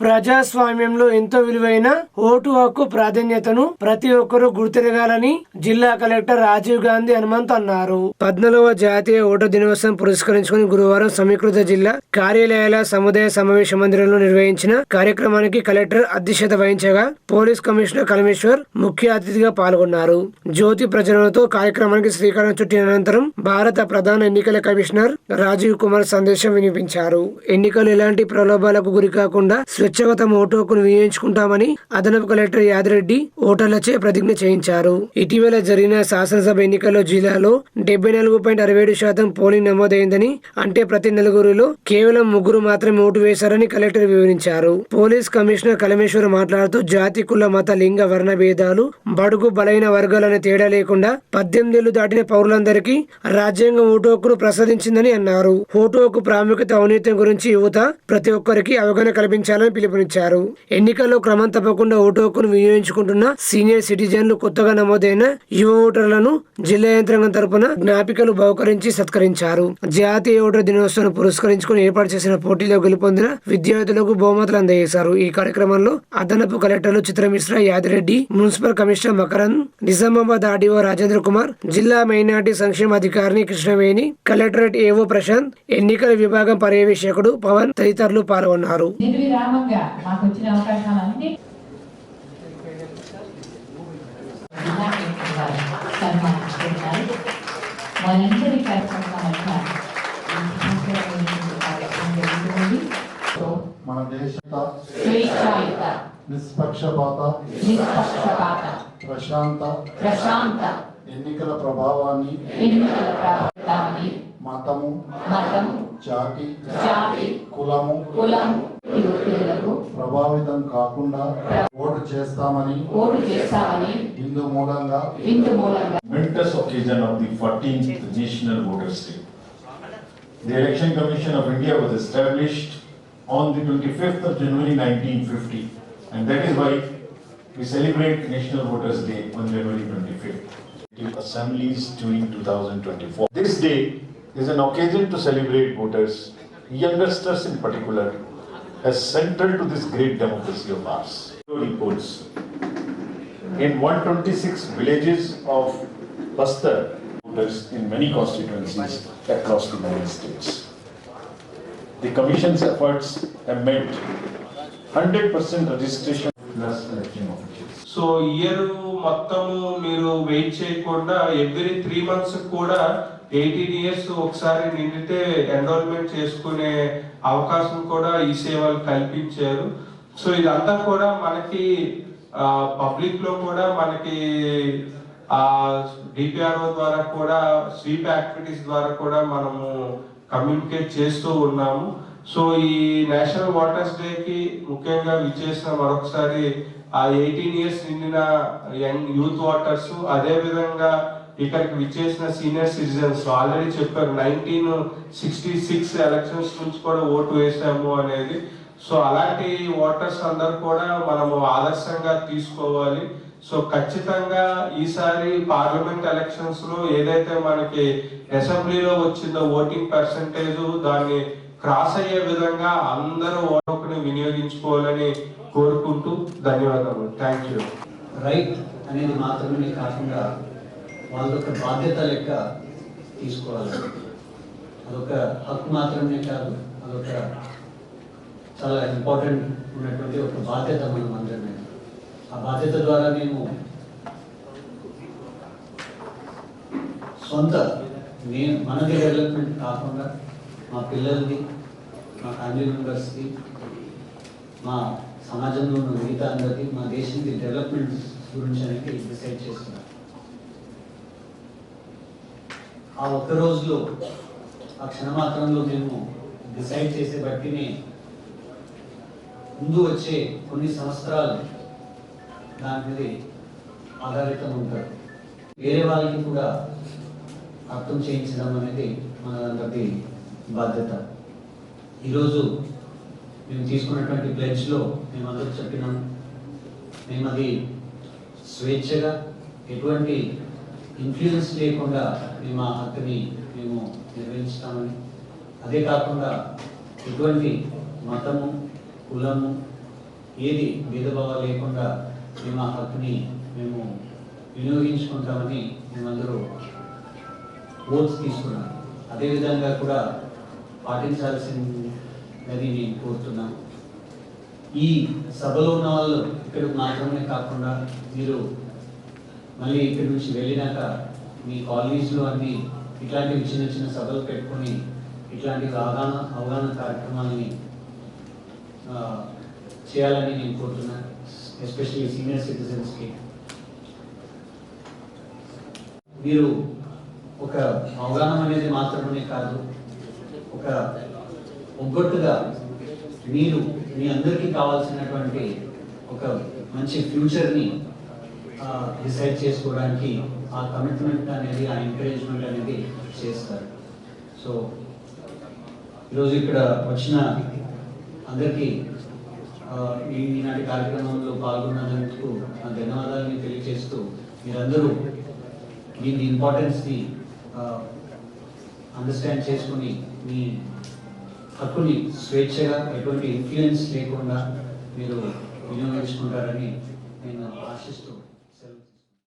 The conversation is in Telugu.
ప్రజాస్వామ్యంలో ఎంతో విలువైన ఓటు హక్కు ప్రాధాన్యతను ప్రతి ఒక్కరూ గుర్తిరగాలని జిల్లా కలెక్టర్ రాజీవ్ గాంధీ హనుమంత్ అన్నారు. పద్నాలుగవ జాతీయ ఓటు దినోత్సవం పురస్కరించుకుని గురువారం సమీకృత జిల్లా కార్యాలయాల సముదాయ సమావేశ మందిరంలో నిర్వహించిన కార్యక్రమానికి కలెక్టర్ అధ్యక్షత వహించగా పోలీస్ కమిషనర్ కలమేశ్వర్ ముఖ్య అతిథిగా పాల్గొన్నారు. జ్యోతి ప్రజలతో కార్యక్రమానికి శ్రీకారం చుట్టిన అనంతరం భారత ప్రధాన ఎన్నికల కమిషనర్ రాజీవ్ కుమార్ సందేశం వినిపించారు. ఎన్నికలు ఎలాంటి ప్రలోభాలకు గురి కాకుండా స్వచ్ఛగా తమ ఓటు వినియోగించుకుంటామని అదనపు కలెక్టర్ యాదిరెడ్డి ఓటర్లచే ప్రతిజ్ఞ చేయించారు. ఇటీవల జరిగిన శాసనసభ ఎన్నికల్లో జిల్లాలో డెబ్బై నాలుగు పాయింట్ అరవై ఏడు శాతం పోలింగ్ నమోదైందని అంటే ప్రతి నలుగురిలో కేవలం ముగ్గురు మాత్రమే ఓటు వేశారని కలెక్టర్ వివరించారు. పోలీస్ కమిషనర్ కలమేశ్వర్ మాట్లాడుతూ జాతి కుల మత లింగ వర్ణ భేదాలు బడుగు బలైన వర్గాలనే తేడా లేకుండా పద్దెనిమిది ఏళ్ళు దాటిన పౌరులందరికీ రాజ్యాంగం ఓటు హక్కును ప్రసాదించిందని అన్నారు. ఓటు హక్కు ప్రాముఖ్యత ఔన్నత్యం గురించి యువత ప్రతి ఒక్కరికి అవగాహన కల్పించాలని పిలుపునిచ్చారు. ఎన్నికల్లో క్రమం తప్పకుండా ఓటు హక్కును వినియోగించుకుంటున్న సీనియర్ సిటిజన్లు కొత్తగా నమోదైన యువ ఓటర్లను జిల్లా యంత్రాంగం తరపున జ్ఞాపికలు బహుకరించి సత్కరించారు. జాతీయ ఓటర్ దినోత్సవం పురస్కరించుకుని ఏర్పాటు చేసిన పోటీలో గెలుపొందిన విద్యార్థులకు బహుమతులు అందజేశారు. ఈ కార్యక్రమంలో అదనపు కలెక్టర్లు Chitra Mishra Yadireddy municipal commissioner Makarand Nizamabad RDO Rajendra Kumar జిల్లా మైనార్టీ సంక్షేమ అధికారిని కృష్ణవేణి కలెక్టరేట్ ఏవో ప్రశాంత్ ఎన్నికల విభాగం పర్యవేక్షకుడు పవన్ తదితరులు పాల్గొన్నారు. నిర్విరామంగా మాకు వచ్చిన అవకాశాలన్నీ సన్మానిస్తున్నారు మనందరి కార్యక్రమం మధ్య ఈ సంవత్సరం కార్యక్రమం జరుగుతుంది మన దేశత స్వేచ్ఛాయుత నిష్పక్షపాత నిష్పక్షపాత ప్రశాంత ప్రశాంత ఎన్నికల ప్రభావాన్ని ఎన్నికల ప్రారంభాన్ని మతము మతం జాతి జాతి కులము కులం ఈ ఒత్తిడులకు ప్రభావితం కాకుండా ఓటు చేస్తామని ఓటు చేస్తామని ఇందు మూలంగా ఇందు మూలంగా momentous occasion of the 14th National Voters' Day. The Election Commission of India was established on the 25th of January 1950, and that is why we celebrate National Voters' Day on January 25th. Assemblies during 2024. This day is an occasion to celebrate voters, youngsters in particular, as central to this great democracy of ours. Reports in 126 villages of Bastar, voters in many constituencies across the United States. The commission's efforts have meant 100% registration plus election officials. So year మొత్తము మీరు వెయిట్ చేయకుండా ఎవ్రీ త్రీ మంత్స్ కూడా ఎయిటీన్ ఇయర్స్ ఒకసారి నిండితే ఎన్రోల్మెంట్ చేసుకునే అవకాశం కూడా ఈ సేవలు కల్పించారు. సో ఇదంతా కూడా మనకి పబ్లిక్లో కూడా మనకి ఆ డిపిఆర్ఓ ద్వారా కూడా స్వీప్ యాక్టివిటీస్ ద్వారా కూడా మనము కమ్యూనికేట్ చేస్తూ ఉన్నాము. సో ఈ నేషనల్ వాటర్స్ డే కి ముఖ్యంగా విచ్చేసిన మరొకసారి ఆ ఎయిటీన్ ఇయర్స్ నిండిన యంగ్ యూత్ వాటర్స్ అదే విధంగా ఇక్కడికి విచ్చేసిన సీనియర్ సిటిజన్స్ ఆల్రెడీ చెప్పారు నైన్టీన్ సిక్స్టీ సిక్స్ ఎలక్షన్స్ నుంచి కూడా ఓటు వేసాము అనేది. సో అలాంటి ఓటర్స్ అందరు కూడా మనము ఆదర్శంగా తీసుకోవాలి. సో ఖచ్చితంగా ఈసారి పార్లమెంట్ ఎలక్షన్స్లో ఏదైతే మనకి అసెంబ్లీలో వచ్చిందో ఓటింగ్ పర్సంటేజ్ దాన్ని క్రాస్ అయ్యే విధంగా అందరూ ఓటుకుని వినియోగించుకోవాలని కోరుకుంటూ ధన్యవాదాలు థ్యాంక్ యూ రైట్ అనేది మాత్రమే కాకుండా వాళ్ళొక బాధ్యత లెక్క తీసుకోవాలి. అదొక హక్కు మాత్రమే కాదు అదొక చాలా ఇంపార్టెంట్ ఉన్నటువంటి ఒక బాధ్యత మనం అందరమే. ఆ బాధ్యత ద్వారా మేము సొంత నేను మనది డెవలప్మెంట్ కాకుండా మా పిల్లల్ని మా ఫ్యామిలీ మెంబర్స్కి మా సమాజంలో ఉన్న మిగతా అందరికీ మా దేశానికి డెవలప్మెంట్ గురించి అనేది డిసైడ్ చేస్తున్నారు ఆ ఒక్క రోజులో ఆ క్షణమాత్రంలో మేము డిసైడ్ చేసే బట్టినే ముందు వచ్చే కొన్ని సంవత్సరాలు దాని మీద ఆధారితం ఉంటారు. వేరే వాళ్ళకి కూడా అర్థం చేయించడం అనేది మనందరిది బాధ్యత. ఈరోజు మేము తీసుకున్నటువంటి ప్లెడ్జ్లో మేము అందరూ చెప్పినాం మేము అది స్వేచ్ఛగా ఎటువంటి ఇన్ఫ్లుయెన్స్ లేకుండా మేము ఆ హక్కుని మేము నిర్వహిస్తామని. అదే కాకుండా ఎటువంటి మతము కులము ఏది భేదభావాలు లేకుండా మేము ఆ హక్కుని మేము వినియోగించుకుంటామని మేమందరూ ఓట్స్ తీసుకున్నాం అదేవిధంగా కూడా పాటించాల్సినది నేను కోరుతున్నాను ఈ సభలో ఉన్న వాళ్ళు ఇక్కడికి మాత్రమే కాకుండా మీరు మళ్ళీ ఇక్కడి నుంచి వెళ్ళినాక మీ కాలనీస్లో అన్ని ఇట్లాంటివి చిన్న చిన్న సభలు పెట్టుకొని ఇట్లాంటి అవగాహన అవగాహన కార్యక్రమాలని చేయాలని నేను కోరుతున్నాను ఎస్పెషల్లీ సీనియర్ సిటిజన్స్కి. మీరు ఒక అవగాహన అనేది మాత్రమే కాదు ఒక ఒగ్గొట్టుగా మీరు మీ అందరికీ కావాల్సినటువంటి ఒక మంచి ఫ్యూచర్ని డిసైడ్ చేసుకోవడానికి ఆ కమిట్మెంట్ అనేది ఆ ఎంకరేజ్మెంట్ అనేది చేస్తారు. సో ఈరోజు ఇక్కడ వచ్చిన అందరికీ ఈనాటి కార్యక్రమంలో పాల్గొన్నందుకు నా ధన్యవాదాలని తెలియజేస్తూ మీరందరూ దీని ఇంపార్టెన్స్ని అండర్స్టాండ్ చేసుకుని మీ హక్కుని స్వేచ్ఛగా ఎటువంటి ఇన్ఫ్లుయెన్స్ లేకుండా మీరు వినియోగించుకుంటారని నేను ఆశిస్తూ